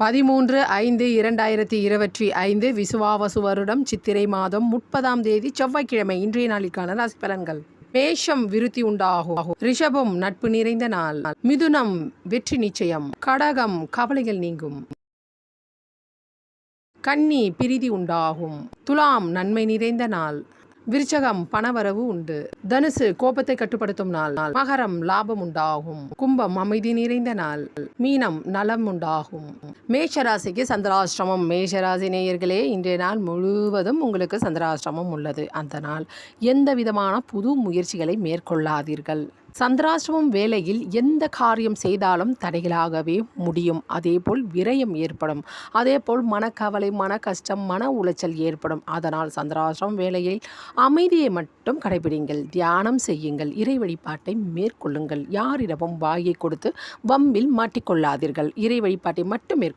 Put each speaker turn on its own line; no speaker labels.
பதிமூன்று ஐந்து இரண்டாயிரத்தி இருபத்தி ஐந்து விசுவாவசு வருடம் சித்திரை மாதம் முப்பதாம் தேதி செவ்வாய்க்கிழமை இன்றைய நாளிற்கான ராசி பலன்கள். மேஷம் விருத்தி உண்டாகும். ரிஷபம் நட்பு நிறைந்த நாள். மிதுனம் வெற்றி நிச்சயம். கடகம் கவலைகள் நீங்கும். கன்னி பிரிதி உண்டாகும். துலாம் நன்மை நிறைந்த நாள். விருச்சகம் பணவரவு உண்டு. தனுசு கோபத்தை கட்டுப்படுத்தும் நாள். மகரம் லாபம் உண்டாகும். கும்பம் அமைதி நிறைந்த நாள். மீனம் நலம் உண்டாகும். மேஷராசிக்கு சந்திராஷ்டிரமம். மேஷராசி நேயர்களே இன்றைய நாள் முழுவதும் உங்களுக்கு சந்திராஷ்டிரமம் உள்ளது. அந்த நாள் எந்த விதமான புது முயற்சிகளை மேற்கொள்ளாதீர்கள். சந்திராசிரமம் வேலையில் எந்த காரியம் செய்தாலும் தடைகளாகவே முடியும். அதேபோல் விரயம் ஏற்படும். அதேபோல் மனக்கவலை மன கஷ்டம் மன உளைச்சல் ஏற்படும். அதனால் சந்திராசிரமம் வேலையில் அமைதியை மட்டும் கடைபிடிங்கள். தியானம் செய்யுங்கள். இறை வழிபாட்டை மேற்கொள்ளுங்கள். யாரிடமும் வாயை கொடுத்து வம்பில் மாட்டிக்கொள்ளாதீர்கள். இறை வழிபாட்டை மட்டும் மேற்கொள்ளுங்கள்